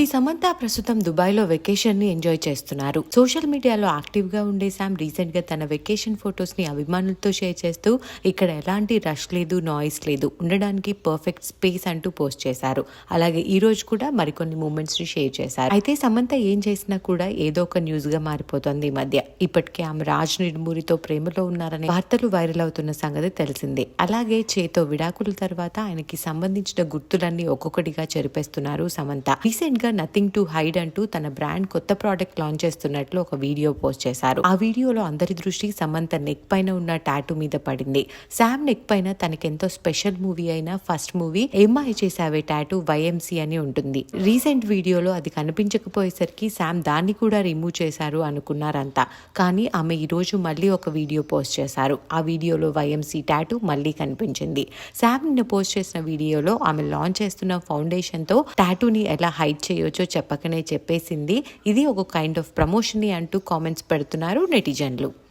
నటి సమంత ప్రస్తుతం దుబాయ్లో వెకేషన్ని ఎంజాయ్ చేస్తున్నారు. సోషల్ మీడియాలో యాక్టివ్గా ఉండే శామ్ రీసెంట్గా తన వెకేషన్ ఫొటోస్ని అభిమానులతో షేర్ చేస్తూ ఇక్కడ ఎలాంటి రష్ లేదు నాయిస్ లేదు ఉండడానికి పర్ఫెక్ట్ స్పేస్ అంటూ పోస్ట్ చేశారు. అలాగే ఈ రోజు కూడా మరికొన్ని మూమెంట్స్ని షేర్ చేశారు. అయితే సమంత ఏం చేసినా కూడా ఏదో ఒక న్యూస్గా మారిపోతుంది ఈ మధ్య. ఇప్పటికే ఆమె రాజ్ నిర్మూరితో ప్రేమలో ఉన్నారనే వార్తలు వైరల్ అవుతున్న సంగతి తెలిసిందే. అలాగే చేతో విడాకుల తర్వాత ఆయనకి సంబంధించిన గుర్తులన్నీ ఒక్కొక్కటిగా చెరిపేస్తున్నారు సమంత. రీసెంట్గా నథింగ్ టు హైడ్ అంటూ తన బ్రాండ్ కొత్త ప్రోడక్ట్ లాంచ్ చేస్తున్నట్లు ఒక వీడియో పోస్ట్ చేశారు. ఆ వీడియోలో అందరి దృష్టి సమంత నెక్ పైన ఉన్న టాటూ మీద పడింది. శామ్ నెక్ పైన తనకెంతో స్పెషల్ మూవీ అయిన ఫస్ట్ మూవీ ఎంఐ చేసావే టాటూ వైఎంసీ అని ఉంటుంది. రీసెంట్ వీడియోలో అది కనిపించకపోయేసరికి శామ్ దాన్ని కూడా రిమూవ్ చేశారు అనుకున్నారంతా కానీ ఆమె ఈ రోజు మళ్ళీ ఒక వీడియో పోస్ట్ చేశారు. ఆ వీడియోలో వైఎంసీ టాటూ మళ్ళీ కనిపించింది. శామ్ నిన్న పోస్ట్ చేసిన వీడియోలో ఆమె లాంచ్ చేస్తున్న ఫౌండేషన్తో టాటూని ఎలా హైట్ చేయొచ్చో చెప్పకనే చెప్పేసింది. ఇది ఒక కైండ్ ఆఫ్ ప్రమోషన్ అంటూ కామెంట్స్ పెడుతున్నారు నెటిజన్లు.